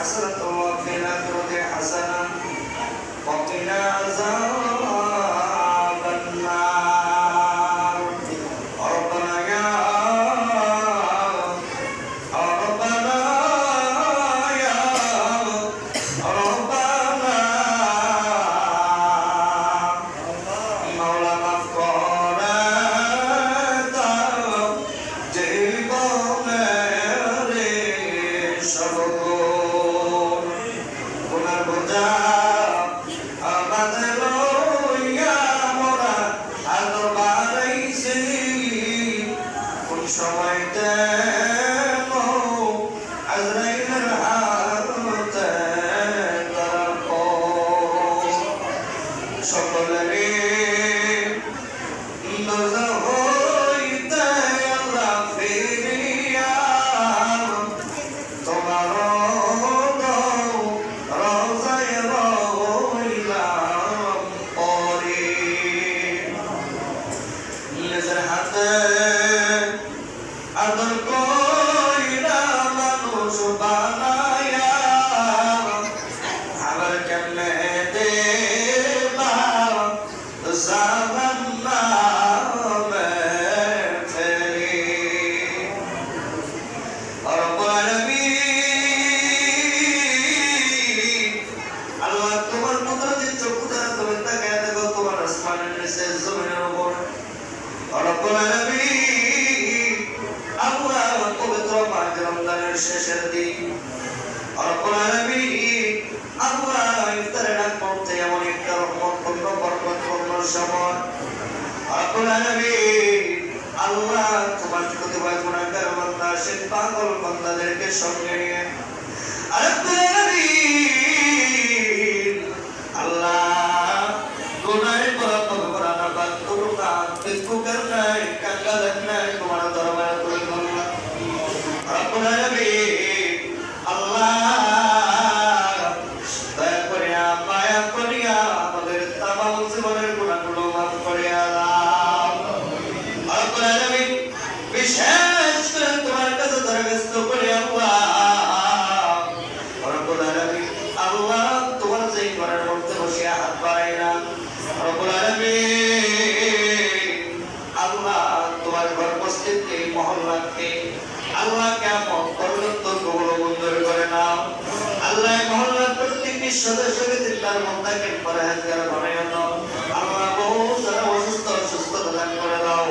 حسنة وفي الآخرة حسنة guardar. সে সঙ্গে নিয়ে। রব্বুল যেই ঘরের মধ্যে বসে হাত বাড়াই না আল্লাহ তোমার ঘর মসজিদ এই মহল্লাকে আল্লাহ কেমন পর্যন্ত কবল করে নাও। আল্লাহ মহল্লার প্রত্যেকটি সদস্যকে চিন্তার মন্দাকে পরেহাজগার বানায় নাও। আল্লাহ বহু যারা অসুস্থ সুস্থতা দান করে দাও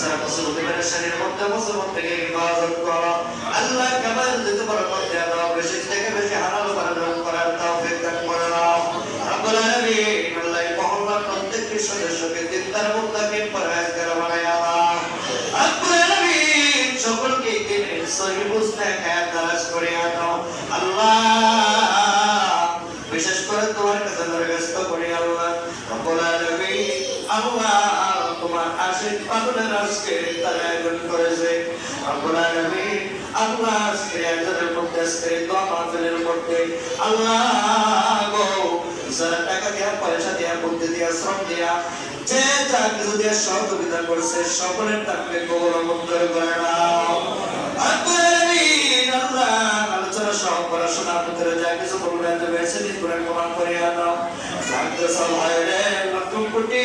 যারা মুসলমানের শরীর মধ্যে মুসলমান থেকে হিফাজত করো। আল্লাহ কামাল দিতে পারো মধ্যে দাও বেশি প্রত্যেকটি সদস্যকে চিন্তার মন্দাকে পরেহাজগার বানায় দাও রব্বুল আলামিন সকলকে দিনের সহি বুঝতে খায়াত দারাজ করিয়া দাও আল্লাহ বিশেষ করে তোমার কাছে দরখাস্ত করি আল্লাহ রব্বুল আলামিন আল্লাহ তোমার পাগলের আজকে আল্লাহ আল্লাহ গো যারা টাকা দিয়া, পয়সা দিয়া বুদ্ধি দিয়া, শ্রম দিয়া, যে যা কিছু দিয়া সহযোগিতা করছে, সকলের তাকে কবল মঞ্জুর করে নাও। আলোচনা সহ পড়াশোনা ভিতরে যা কিছু বলবেন যে বেছে দিন করে করিয়া দাও লাগতে সব হয় রে লক্ষ কোটি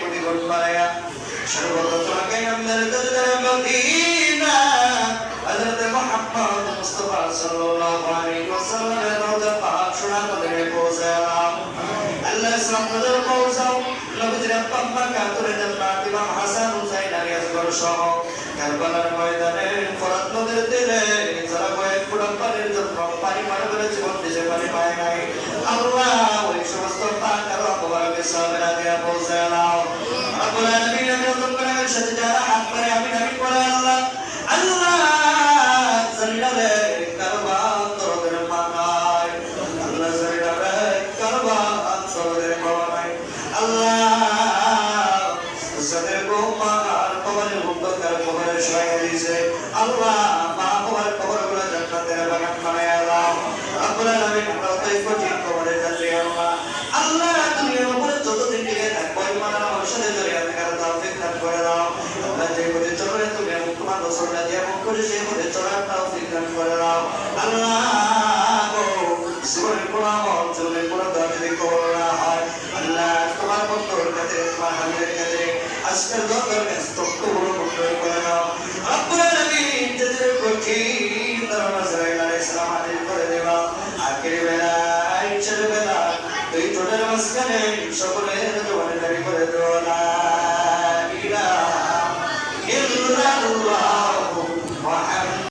কোটি গুণ বাড়াইয়া। সর্বপ্রথমকে আমাদের দরজার মদিনা সহ কারবালার ময়দানে ফরাত নদীর তীরে যারা কয়েক ফুটা পানির জন্য পানি পানি করে জীবন দিতে পানি পায় নাই। আল্লাহ ওই সমস্ত পাক আর অপবাদকে সাবের আগে পৌঁছে নাও আল্লাহ মা বাবার কবরগুলো জান্নাতের বাগান বানায় দাও রব্বুল আলামিন আমরা তো এই কঠিন কবরে করে যে পথে চলে তুমি এবং তোমার রসুলটা আল্লাহ জীবনের কোনো আমল, জীবনের হয়, আল্লাহ তোমার বন্ধুর কাছে, তোমার হাবিবের কাছে, আজকের দরকার সকলে